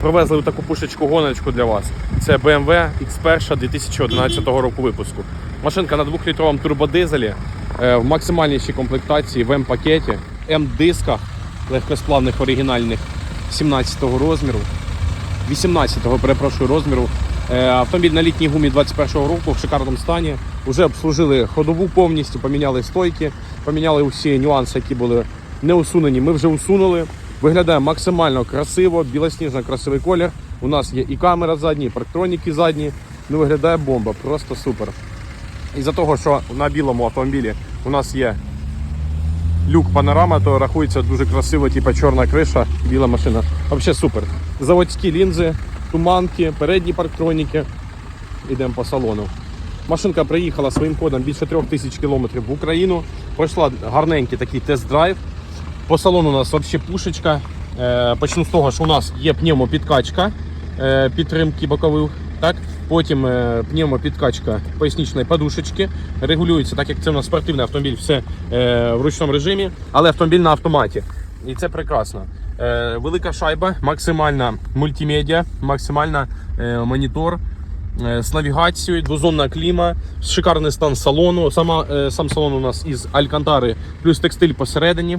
Привезли таку пушечку гоночку для вас. Це BMW X1 2011 року випуску. Машинка на 2-літровому турбодизелі е, в максимальнішій комплектації в М-пакеті, М-дисках легкосплавних оригінальних 17-го розміру, 18-го, перепрошую, розміру. Е, Автомобіль на літній гумі 21-го року в шикарному стані. Уже обслужили ходову повністю, поміняли стойки, поміняли усі нюанси, які були не усунені. Ми вже усунули. Виглядає максимально красиво, білосніжно красивий колір. У нас є і камера задня, і парктроніки задні. Ну виглядає бомба, просто супер. Із-за того, що на білому автомобілі у нас є люк панорама, то рахується дуже красиво, типу чорна криша, біла машина. Взагалі супер. Заводські лінзи, туманки, передні парктроніки. Йдемо по салону. Машинка приїхала своїм ходом більше трьох тисяч кілометрів в Україну. Пройшла гарненький такий тест-драйв. По салону у нас взагалі пушечка. Е, Почну з того, що у нас є пневмопідкачка е, підтримки бокових. Так? Потім е, пневмопідкачка поясничної подушечки. Регулюється, так як це у нас спортивний автомобіль, все в ручному режимі, але автомобіль на автоматі. І це прекрасно. Велика шайба, максимальна мультимедіа, максимальна монітор. З навігацією, двозонна кліма, шикарний стан салону. Сама, сам салон у нас із Алькантари, плюс текстиль посередині.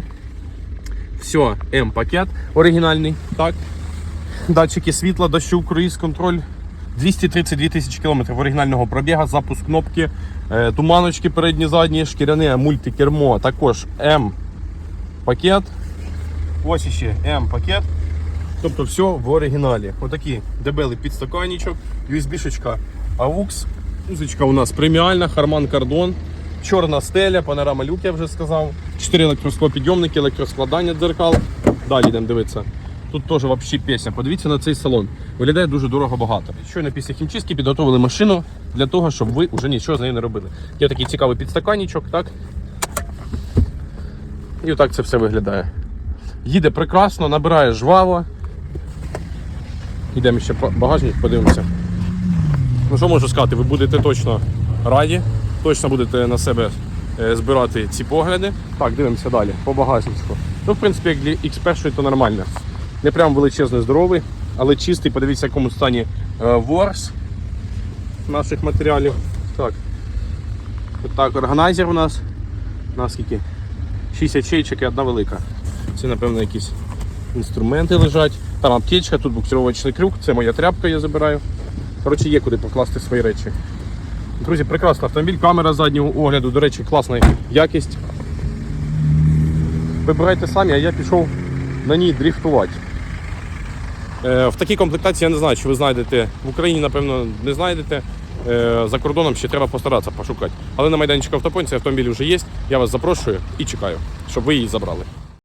Все, М-пакет оригінальний. Так. Датчики світла, дощу, круїз, контроль. 232 тисячі кілометрів оригінального пробіга, запуск кнопки, е, туманочки передні, задні, шкіряне мультикермо, також М-пакет. Ось ще М-пакет. Тобто все в оригіналі. Отакий дебелий підстаканничок, USB-шечка AUX. Музичка у нас преміальна, Harman Kardon. Чорна стеля, панорама люк, я вже сказав. 4 електросклопідйомники, електроскладання дзеркал. Далі йдемо дивитися. Тут теж взагалі пісня. Подивіться на цей салон. Виглядає дуже дорого багато. Щойно після хімчистки підготовили машину для того, щоб ви вже нічого з нею не робили. Є такий цікавий підстаканничок, так? І отак це все виглядає. Їде прекрасно, набирає жваво. Йдемо ще по багажник, подивимося. Ну що можу сказати, ви будете точно раді, точно будете на себе е, збирати ці погляди. Так, дивимося далі, по багажнику. Ну, в принципі, як для X1 то нормально. Не прям величезний, здоровий, але чистий, подивіться, в якому стані е, ворс наших матеріалів. Так. Так, органайзер у нас. У нас скільки? 6 ячейчик і одна велика. Це, напевно, якісь інструменти лежать. Там аптечка, тут буксировочний крюк, це моя тряпка, я забираю. Коротше, є куди покласти свої речі. Друзі, прекрасний автомобіль, камера заднього огляду, до речі, класна якість. Вибирайте самі, а я пішов на ній дріфтувати. Е, в такій комплектації я не знаю, чи ви знайдете в Україні, напевно, не знайдете. Е, за кордоном ще треба постаратися пошукати. Але на майданчику автопонці автомобіль вже є. Я вас запрошую і чекаю, щоб ви її забрали.